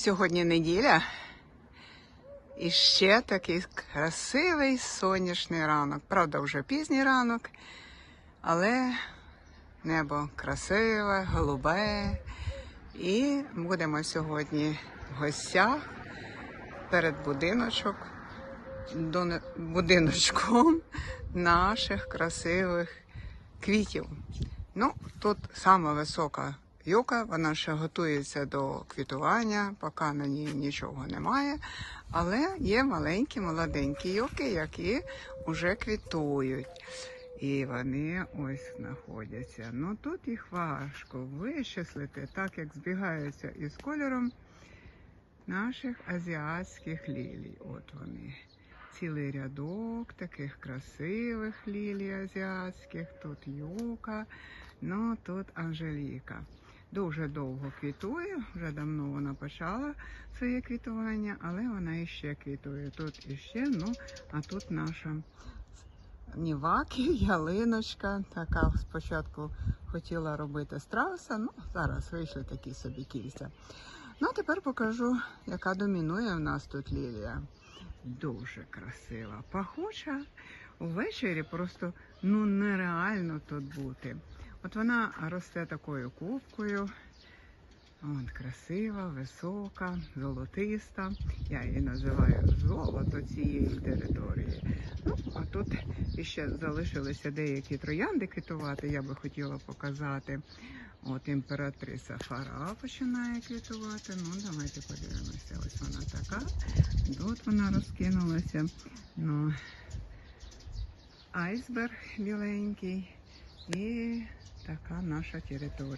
Сьогодні неділя. І ще такий красивий сонячний ранок. Правда, вже пізній ранок, але небо красиве, голубе. І будемо сьогодні в гостях перед будиночок, будиночком наших красивих квітів. Ну, тут сама висока юка, вона ще готується до квітування, поки на ній нічого немає. Але є маленькі молоденькі юки, які вже квітують. І вони ось знаходяться. Ну тут їх важко вичислити, так як збігаються із кольором наших азіатських лілій. От вони. Цілий рядок таких красивих лілій азіатських. Тут юка, ну тут Анжеліка. Дуже довго квітує, вже давно вона почала своє квітування, але вона іще квітує. Тут іще, ну, а тут наша Ніваки, ялиночка. Така спочатку хотіла робити страуса, ну зараз вийшли такі собі кільця. Ну, а тепер покажу, яка домінує в нас тут лілія. Дуже красива, пахуча. Ввечері просто ну нереально тут бути. От вона росте такою кубкою. От, красива, висока, золотиста. Я її називаю золото цієї території. Ну, а тут ще залишилися деякі троянди квітувати, я би хотіла показати. От імператриця Фара починає квітувати. Ну, давайте подивимося. Ось вона така. Тут вона розкинулася. Ну, айсберг біленький. І така наша територія.